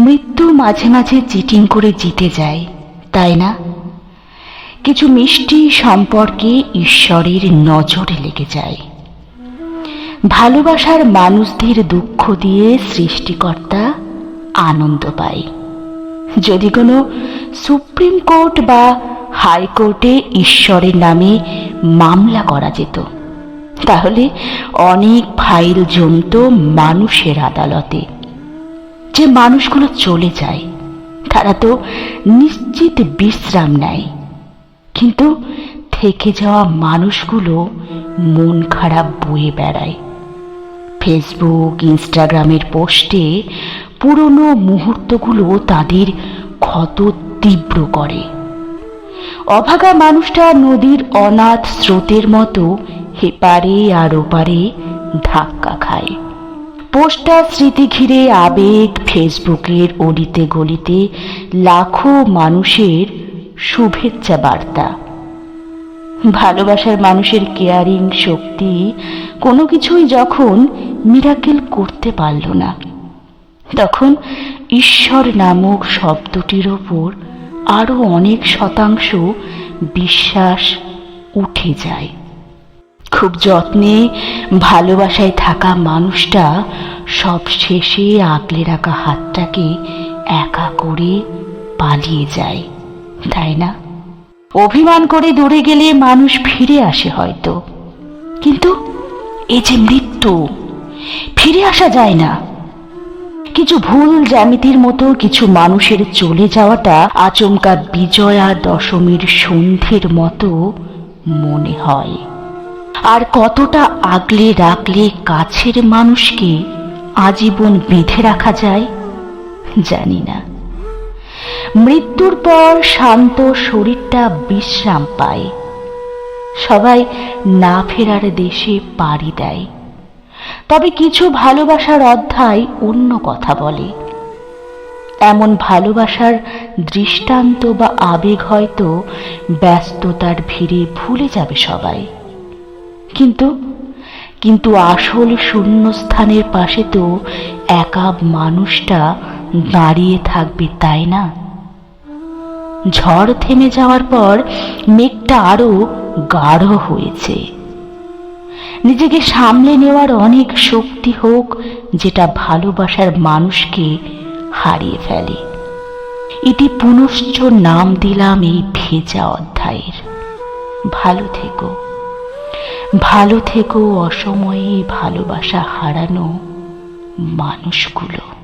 মৃত্যু মাঝে মাঝে চিটিং করে জিতে যায়, তাই না? কিছু মিষ্টি সম্পর্কে ঈশ্বরের নজরে লেগে যায়। ভালোবাসার মানুষদের দুঃখ দিয়ে সৃষ্টিকর্তা আনন্দ পায়। যদি কোনো সুপ্রিম কোর্ট বা হাইকোর্টে ঈশ্বরের নামে মামলা করা যেত, তাহলে অনেক ফাইল জমত মানুষের আদালতে। যে মানুষগুলো চলে যায়, তারা তো নিশ্চিত বিশ্রাম নেয়। কিন্তু থেকে যাওয়া মানুষগুলো মন খারাপ বয়ে বেড়ায়। ফেসবুক ইনস্টাগ্রামের পোস্টে পুরনো মুহূর্তগুলো তাদের ক্ষত তীব্র করে। অভাগা মানুষটা নদীর অনাথ স্রোতের মতো হেপারে আর ওপারে ধাক্কা খায়। পোস্টার স্মৃতি ঘিরে আবেগ ফেসবুকের অলিতে গলিতে লাখো মানুষের শুভেচ্ছা বার্তা। ভালোবাসার মানুষের কেয়ারিং শক্তি কোনো কিছুই যখন মিরাকেল করতে পারল না, তখন ঈশ্বর নামক শব্দটির ওপর আরও অনেক শতাংশ বিশ্বাস উঠে যায়। খুব যত্নে ভালোবাসায় থাকা মানুষটা সব শেষে আগলে রাখা হাতটাকে একা করে পালিয়ে যায়, তাই না? অভিমান করে দূরে গেলে মানুষ ফিরে আসে হয়তো, কিন্তু এই যে মৃত্যু, ফিরে আসা যায় না। কিছু ভুল জ্যামিতির মতো কিছু মানুষের চলে যাওয়াটা আচমকা বিজয়া দশমীর সন্ধ্যের মতো মনে হয়। আর কতটা আগলে রাখলে কাছের মানুষকে আজীবন বেঁধে রাখা যায়, জানি না। মৃত্যুর পর শান্ত শরীরটা বিশ্রাম পায়। সবাই না ফেরার দেশে পাড়ি দেয়। তবে কিছু ভালোবাসার অধ্যায় অন্য কথা বলে। এমন ভালোবাসার দৃষ্টান্ত বা আবেগ হয়তো ব্যস্ততার ভিড়ে ভুলে যাবে সবাই। কিন্তু কিন্তু আসল শূন্যস্থানের পাশে তো একা মানুষটা দাঁড়িয়ে থাকবে, তাই না? ঝড় থেমে যাওয়ার পর মেঘটা আরও গাঢ় হয়েছে। নিজেকে সামলে নেওয়ার অনেক শক্তি হোক, যেটা ভালোবাসার মানুষকে হারিয়ে ফেলে। এটি পুনশ্চ নাম দিলাম এই ভেজা অধ্যায়ের। ভালো থেকো। ভালো থেকো অসময়ে ভালোবাসা হারানো মানুষগুলো।